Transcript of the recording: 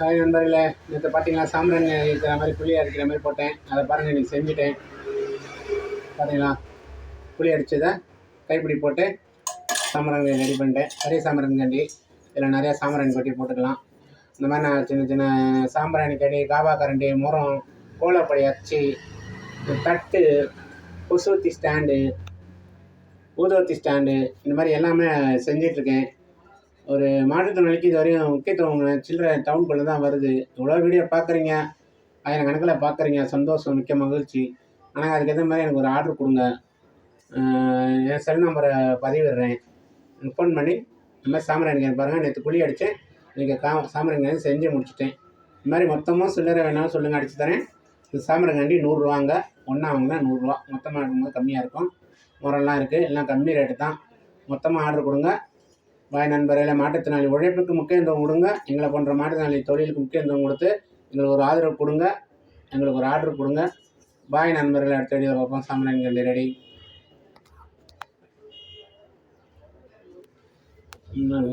Hi நண்பர்களே நேற்று பார்த்தீங்களா சாம்பிராணி இருக்கிற மாதிரி புளி அரைக்கிற மாதிரி போட்டேன். அதை பாருங்கள் இன்றைக்கி செஞ்சுட்டேன். பார்த்தீங்களா புளி அடித்ததை கைப்பிடி போட்டு சாம்பிராணி ரெடி பண்ணிட்டேன். நிறைய சாம்பிராணி கண்டி இதில் நிறையா சாம்பிராணி கொட்டி போட்டுக்கலாம். இந்த மாதிரி நான் சின்ன சின்ன சாம்பிராணி கடி காபா கரண்டி முரம் கோலப்படி அச்சு தட்டு கொசுவத்தி ஸ்டாண்டு ஊதுவத்தி ஸ்டாண்டு இந்த மாதிரி எல்லாமே செஞ்சிட்ருக்கேன் ஒரு மாற்றுத்திறனாளிக்கு இது வரையும் முக்கியத்துவம் சில்லறை டவுனுக்குள்ளே தான் வருது. இவ்வளோ வீடியோ பார்க்குறீங்க. ஆயிரம் கணக்கில் பார்க்குறீங்க. சந்தோஷம் மிக்க மகிழ்ச்சி. ஆனால் அதுக்கு ஏற்ற மாதிரி எனக்கு ஒரு ஆர்டர் கொடுங்க. என் செல் நம்பரை பதிவிடுறேன். ஃபோன் பண்ணி இந்த மாதிரி சாம்பிராணி பாருங்கள் நேற்று குழி அடித்தேன் இன்றைக்கி கா சாமரங்கன் செஞ்சு முடிச்சிட்டேன். இந்த மாதிரி மொத்தமாக சில்லறை வேணாலும் சொல்லுங்கள் அடித்து தரேன். இந்த சாமரங்கண்டி நூறுரூவாங்க. ஒன்றா வாங்கினா நூறுரூவா. மொத்தமாக எடுக்கும்போது கம்மியாக இருக்கும். முறம்லாம் இருக்குது எல்லாம் கம்மி ரேட்டு தான். மொத்தமாக ஆர்டர் கொடுங்க. வாய் நண்பர்களே மாற்றுத்திறனாளி உழைப்புக்கு முக்கியத்துவம் கொடுங்க. எங்களை போன்ற மாற்றுத்திறனாளி தொழிலுக்கு முக்கியத்துவம் கொடுத்து எங்களுக்கு ஒரு ஆதரவு கொடுங்க. எங்களுக்கு ஒரு ஆர்டர் கொடுங்க. பாய் நண்பர்களை அடுத்த வீடியோ பார்ப்போம். சாம்பிராணி கண்டி ரெடி. இன்னும்